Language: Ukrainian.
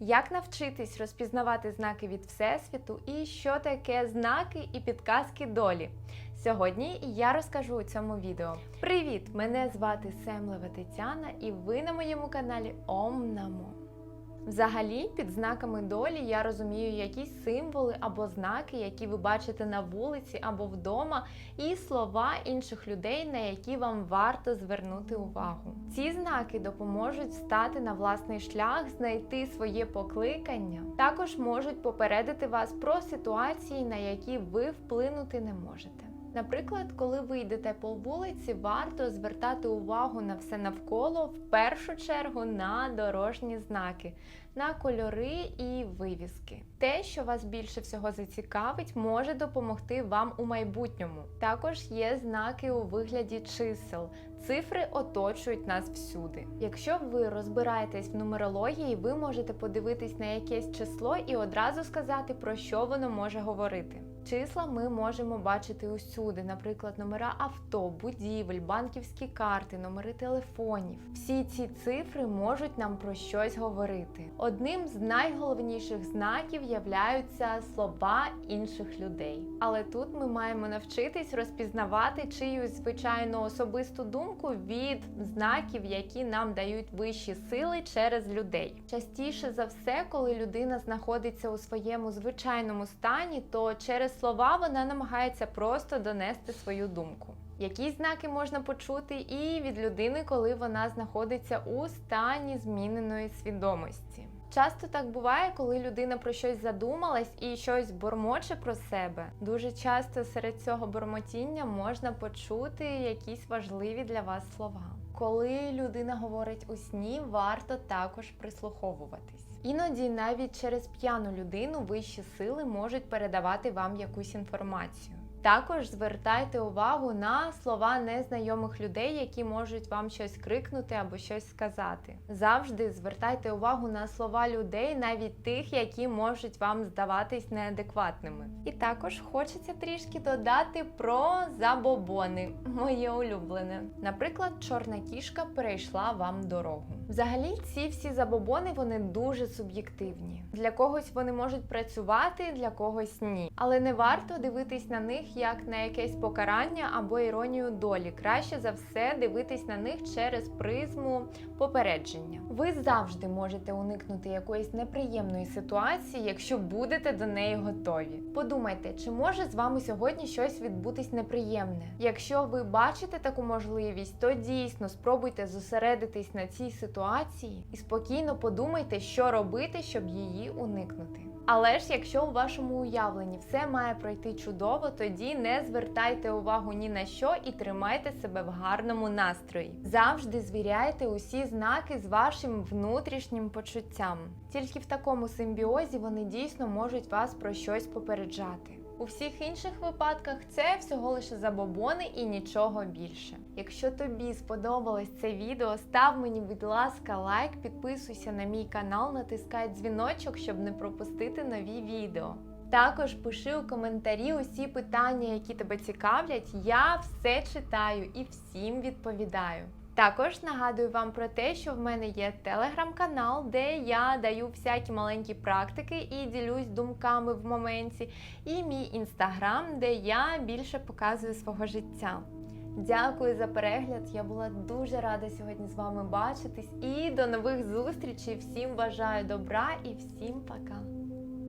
Як навчитись розпізнавати знаки від Всесвіту і що таке знаки і підказки долі? Сьогодні я розкажу у цьому відео. Привіт! Мене звати Семлева Тетяна, і ви на моєму каналі Ом Намо. Взагалі, під знаками долі я розумію якісь символи або знаки, які ви бачите на вулиці або вдома, і слова інших людей, на які вам варто звернути увагу. Ці знаки допоможуть стати на власний шлях, знайти своє покликання. Також можуть попередити вас про ситуації, на які ви вплинути не можете. Наприклад, коли ви йдете по вулиці, варто звертати увагу на все навколо, в першу чергу на дорожні знаки, на кольори і вивіски. Те, що вас більше всього зацікавить, може допомогти вам у майбутньому. Також є знаки у вигляді чисел. Цифри оточують нас всюди. Якщо ви розбираєтесь в нумерології, ви можете подивитись на якесь число і одразу сказати, про що воно може говорити. Числа ми можемо бачити усюди, наприклад, номера авто, будівель, банківські карти, номери телефонів. Всі ці цифри можуть нам про щось говорити. Одним з найголовніших знаків являються слова інших людей. Але тут ми маємо навчитись розпізнавати чиюсь звичайну особисту думку від знаків, які нам дають вищі сили через людей. Частіше за все, коли людина знаходиться у своєму звичайному стані, то через слова вона намагається просто донести свою думку. Які знаки можна почути і від людини, коли вона знаходиться у стані зміненої свідомості? Часто так буває, коли людина про щось задумалась і щось бормоче про себе. Дуже часто серед цього бормотіння можна почути якісь важливі для вас слова. Коли людина говорить у сні, варто також прислуховуватись. Іноді навіть через п'яну людину вищі сили можуть передавати вам якусь інформацію. Також звертайте увагу на слова незнайомих людей, які можуть вам щось крикнути або щось сказати. Завжди звертайте увагу на слова людей, навіть тих, які можуть вам здаватись неадекватними. І також хочеться трішки додати про забобони, моє улюблене. Наприклад, чорна кішка перейшла вам дорогу. Взагалі, ці всі забобони вони дуже суб'єктивні. Для когось вони можуть працювати, для когось ні. Але не варто дивитись на них як на якесь покарання або іронію долі. Краще за все дивитись на них через призму попередження. Ви завжди можете уникнути якоїсь неприємної ситуації, якщо будете до неї готові. Подумайте, чи може з вами сьогодні щось відбутись неприємне. Якщо ви бачите таку можливість, то дійсно спробуйте зосередитись на цій ситуації і спокійно подумайте, що робити, щоб її уникнути. Але ж якщо у вашому уявленні все має пройти чудово, тоді не звертайте увагу ні на що і тримайте себе в гарному настрої. Завжди звіряйте усі знаки з вашим внутрішнім почуттям. Тільки в такому симбіозі вони дійсно можуть вас про щось попереджати. У всіх інших випадках це всього лише забобони і нічого більше. Якщо тобі сподобалось це відео, став мені, будь ласка, лайк, підписуйся на мій канал, натискай дзвіночок, щоб не пропустити нові відео. Також пиши у коментарі усі питання, які тебе цікавлять. Я все читаю і всім відповідаю. Також нагадую вам про те, що в мене є телеграм-канал, де я даю всякі маленькі практики і ділюсь думками в моменті, і мій інстаграм, де я більше показую свого життя. Дякую за перегляд. Я була дуже рада сьогодні з вами бачитись. І до нових зустрічей. Всім бажаю добра і всім пока!